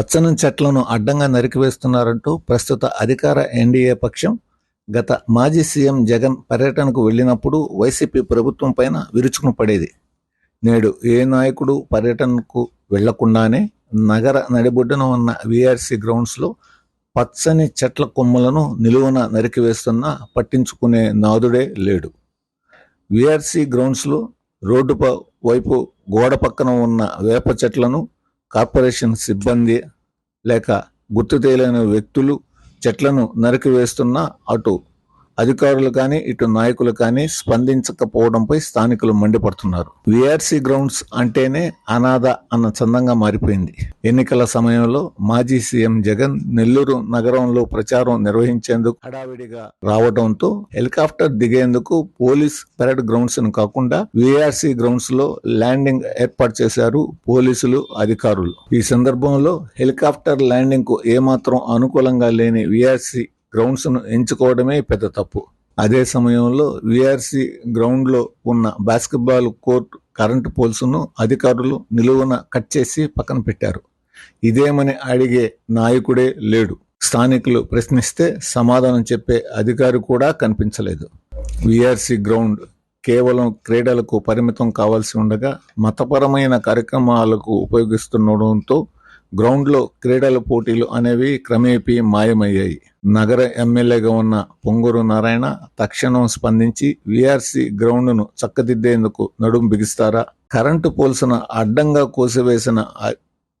పచ్చని చెట్లను అడ్డంగా నరికివేస్తున్నారంటూ ప్రస్తుత అధికార ఎన్డీఏ పక్షం గత మాజీ సీఎం జగన్ పర్యటనకు వెళ్ళినప్పుడు వైసీపీ ప్రభుత్వం పైన విరుచుకును పడేది. నేడు ఏ నాయకుడు పర్యటనకు వెళ్ళకుండానే నగర నడిబొడ్డున ఉన్న విఆర్సీ గ్రౌండ్స్లో పచ్చని చెట్ల కొమ్మలను నిలువున నరికివేస్తున్నా పట్టించుకునే నాదుడే లేడు. విఆర్సీ గ్రౌండ్స్లో రోడ్డు వైపు గోడ పక్కన ఉన్న వేప చెట్లను కార్పొరేషన్ సిబ్బంది లేక గుర్తు తెలియని వ్యక్తులు చెట్లను నరికివేస్తున్నా అటు అధికారులు కానీ ఇటు నాయకులు కానీ స్పందించకపోవడంపై స్థానికులు మండిపడుతున్నారు. విఆర్సీ గ్రౌండ్స్ అంటేనే అనాథ అన్న చందంగా మారిపోయింది. ఎన్నికల సమయంలో మాజీ సీఎం జగన్ నెల్లూరు నగరంలో ప్రచారం నిర్వహించేందుకు హడావిడిగా రావడంతో హెలికాప్టర్ దిగేందుకు పోలీస్ పెరడ్ గ్రౌండ్స్ను కాకుండా విఆర్సీ గ్రౌండ్స్లో ల్యాండింగ్ ఏర్పాటు చేశారు పోలీసులు అధికారులు. ఈ సందర్భంలో హెలికాప్టర్ ల్యాండింగ్కు ఏమాత్రం అనుకూలంగా లేని విఆర్సీ గ్రౌండ్స్ను ఎంచుకోవడమే పెద్ద తప్పు. అదే సమయంలో విఆర్సీ గ్రౌండ్లో ఉన్న బాస్కెట్బాల్ కోర్ట్ కరెంటు పోల్స్ను అధికారులు నిలువున కట్ చేసి పక్కన పెట్టారు. ఇదేమని అడిగే నాయకుడే లేడు. స్థానికులు ప్రశ్నిస్తే సమాధానం చెప్పే అధికారి కూడా కనిపించలేదు. విఆర్సీ గ్రౌండ్ కేవలం క్రీడలకు పరిమితం కావాల్సి ఉండగా మతపరమైన కార్యక్రమాలకు ఉపయోగిస్తుండడంతో గ్రౌండ్లో క్రీడల పోటీలు అనేవి క్రమేపీ మాయమయ్యాయి. నగర ఎమ్మెల్యేగా ఉన్న పొంగూరు నారాయణ తక్షణం స్పందించి విఆర్సీ గ్రౌండ్ను చక్కదిద్దేందుకు నడుం బిగిస్తారా? కరెంటు పోల్స్ను అడ్డంగా కోసివేసిన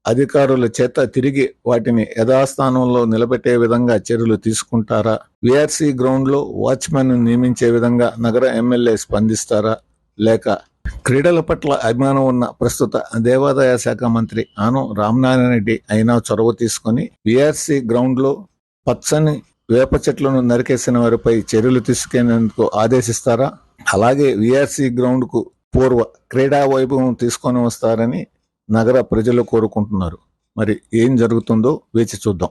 అధికారుల చేత తిరిగి వాటిని యథాస్థానంలో నిలబెట్టే విధంగా చర్యలు తీసుకుంటారా? విఆర్సీ గ్రౌండ్లో వాచ్మెన్ నియమించే విధంగా నగర ఎమ్మెల్యే స్పందిస్తారా? లేక క్రీడల పట్ల అభిమానం ఉన్న ప్రస్తుత దేవాదాయ శాఖ మంత్రి ఆనం రామనారాయణ రెడ్డి అయినా చొరవ తీసుకొని విఆర్సీ గ్రౌండ్లో పచ్చని వేప చెట్లను నరికేసిన వారిపై చర్యలు తీసుకునేందుకు ఆదేశిస్తారా? అలాగే విఆర్సీ గ్రౌండ్కు పూర్వ క్రీడా వైభవం తీసుకొని వస్తారని నగర ప్రజలు కోరుకుంటున్నారు. మరి ఏం జరుగుతుందో వేచి చూద్దాం.